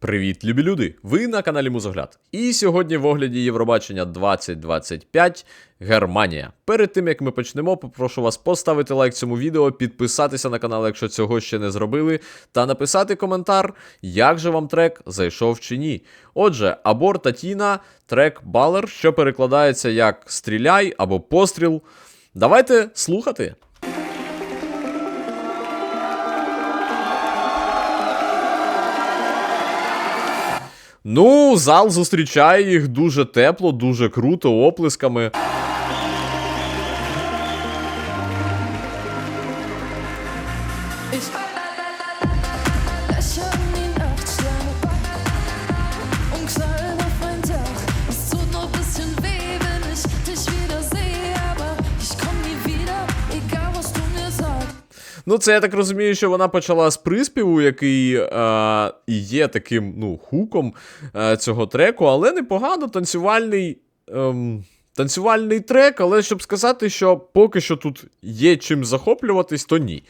Привіт, любі люди! Ви на каналі Музогляд. І сьогодні в огляді Євробачення 2025 Германія. Перед тим як ми почнемо, попрошу вас поставити лайк цьому відео, підписатися на канал, якщо цього ще не зробили, та написати коментар, як же вам трек зайшов чи ні. Отже, Абор та Тіна, трек Балер, що перекладається як стріляй або постріл. Давайте слухати. Ну, зал зустрічає їх дуже тепло, дуже круто, оплесками. Ich Ну, це я так розумію, що вона почала з приспіву, який е, є таким ну, хуком е, цього треку, але непогано танцювальний. Ем, танцювальний трек, але щоб сказати, що поки що тут є чим захоплюватись, то ні.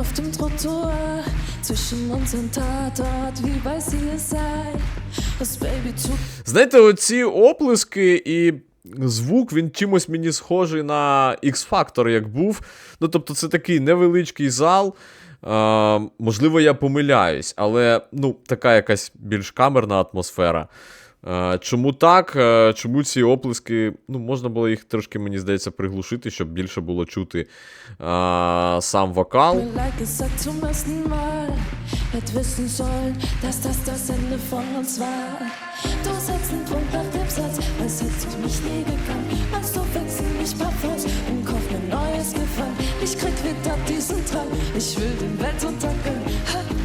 Auf dem Trottoir zwischen unseren Tatort wie bei CSI. Das Baby tut Знаєте, оці оплески і звук, він чимось мені схожий на X-Factor, як був. Ну, тобто, це такий невеличкий зал. Е, можливо, я помиляюсь, але ну, така якась більш камерна атмосфера. Е, чому так? Е, чому ці оплески? Ну, можна було їх трошки, мені здається, приглушити, щоб більше було чути е, сам вокал. ich will den Weltuntergang.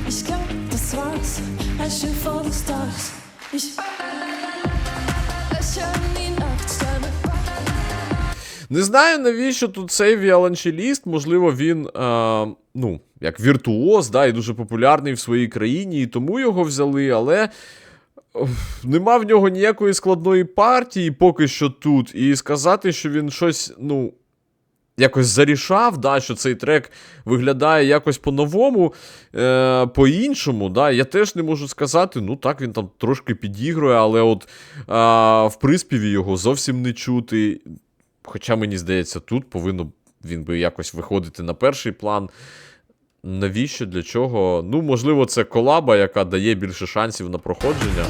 Ich glaub, das war's, ein Schiff vor den Stars. Не знаю, навіщо тут цей віолончеліст. Можливо, він, е, ну, як віртуоз, да, і дуже популярний в своїй країні, і тому його взяли, але. оф, Нема в нього ніякої складної партії поки що тут. І сказати, що він щось, ну, якось зарішав, да, що цей трек виглядає якось по-новому, е, по-іншому. Да, Я теж не можу сказати. Ну так, він там трошки підігрує, але от е, в приспіві його зовсім не чути. Хоча, мені здається, тут повинно він би якось виходити на перший план. Навіщо? Для чого? Ну, можливо, це колаба, яка дає більше шансів на проходження.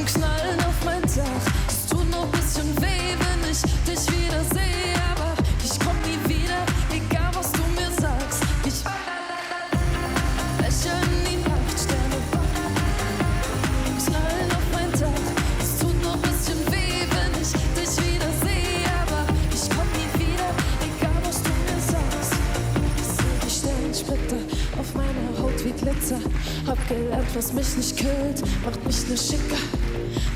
Haut. Hab gelernt, was mich nicht killt, macht mich nur schicker.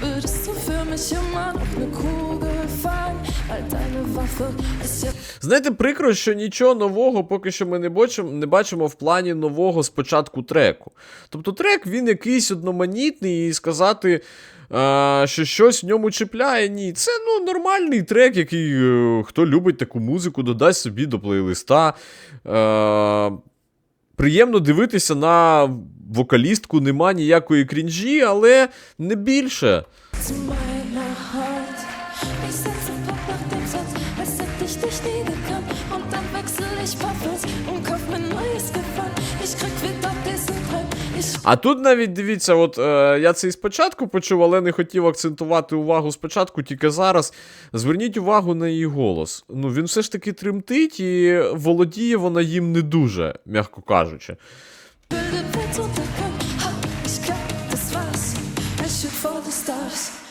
Würdest du für mich immer noch ne Kugel fahren? All deine Waffe ist ja Знаєте, прикро, що нічого нового поки що ми не бачимо, не бачимо в плані нового спочатку треку. Тобто трек він якийсь одноманітний, і сказати, е, що щось в ньому чіпляє. Ні, це ну, нормальний трек, який е, хто любить таку музику, додасть собі до плейлиста. Е, приємно дивитися на вокалістку, нема ніякої крінжі, але не більше. Ich setze Punkt nach dem Satz, als hätte ich dich nie gekannt. Und dann wechsel ich Parfums und kauf mir neues Gefallen. Ich krieg wieder diesen. Ich А тут навіть дивіться, от е, я це і спочатку почув, але не хотів акцентувати увагу спочатку, тільки зараз. Зверніть увагу на її голос. Ну, він все ж таки тремтить і володіє вона їм не дуже, м'яко кажучи. ich glaub, das war's. Stars.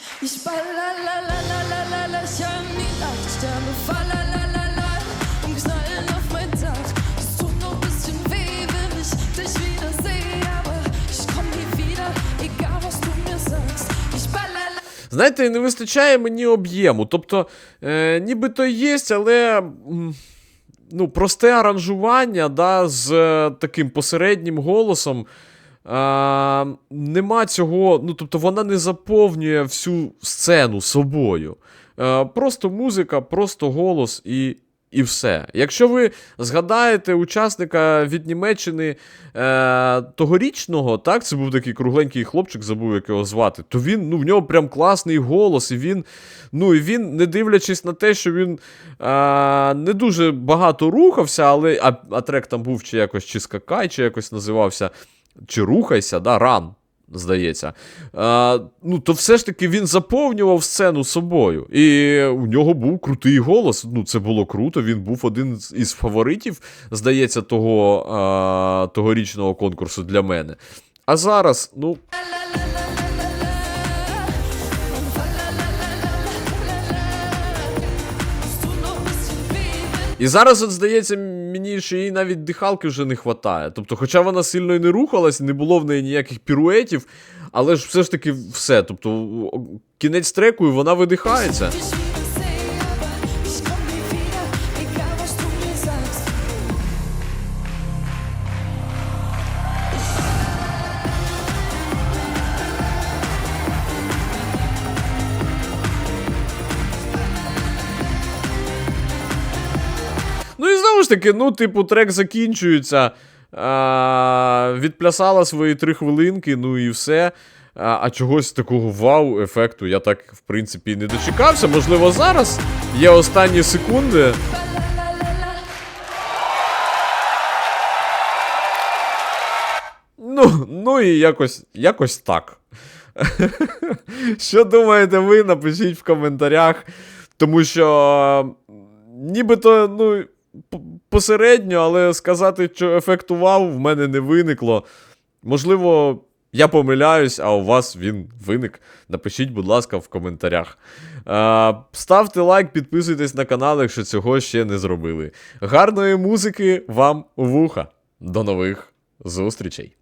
Знаєте, не вистачає мені об'єму. Тобто, е, нібито є, але. Ну, просте аранжування, з е, таким посереднім голосом. А, нема цього, ну тобто вона не заповнює всю сцену собою. Е, просто музика, просто голос і, і все. Якщо ви згадаєте учасника від Німеччини е, тогорічного, так, це був такий кругленький хлопчик, забув як його звати, то він, ну, в нього прям класний голос, і він, ну, і він, не дивлячись на те, що він е, не дуже багато рухався, але а, а трек там був чи якось чи скакай, чи якось називався, чи рухайся, да, ран. Здається, а, ну то все ж таки він заповнював сцену собою. І у нього був крутий голос. Ну, це було круто. Він був один із фаворитів, здається, того а, тогорічного конкурсу для мене. А зараз, ну, І зараз, от, здається, мені що їй навіть дихалки вже не вистачає. Тобто, хоча вона сильно і не рухалась, не було в неї ніяких піруетів, але ж все ж таки все. Тобто, кінець треку, і вона видихається. Ж таки, ну, типу, трек закінчується. А, відплясала свої три хвилинки, ну і все. А, а чогось такого вау-ефекту я так, в принципі, не дочекався. Можливо, зараз є останні секунди. Ну, ну і якось, якось так. Що думаєте ви? Напишіть в коментарях. Тому що нібито, ну, посередньо, але сказати, що ефект вау в мене не виникло. Можливо, я помиляюсь, а у вас він виник. Напишіть, будь ласка, в коментарях. Е, ставте лайк, підписуйтесь на канал, якщо цього ще не зробили. Гарної музики вам у вуха. До нових зустрічей!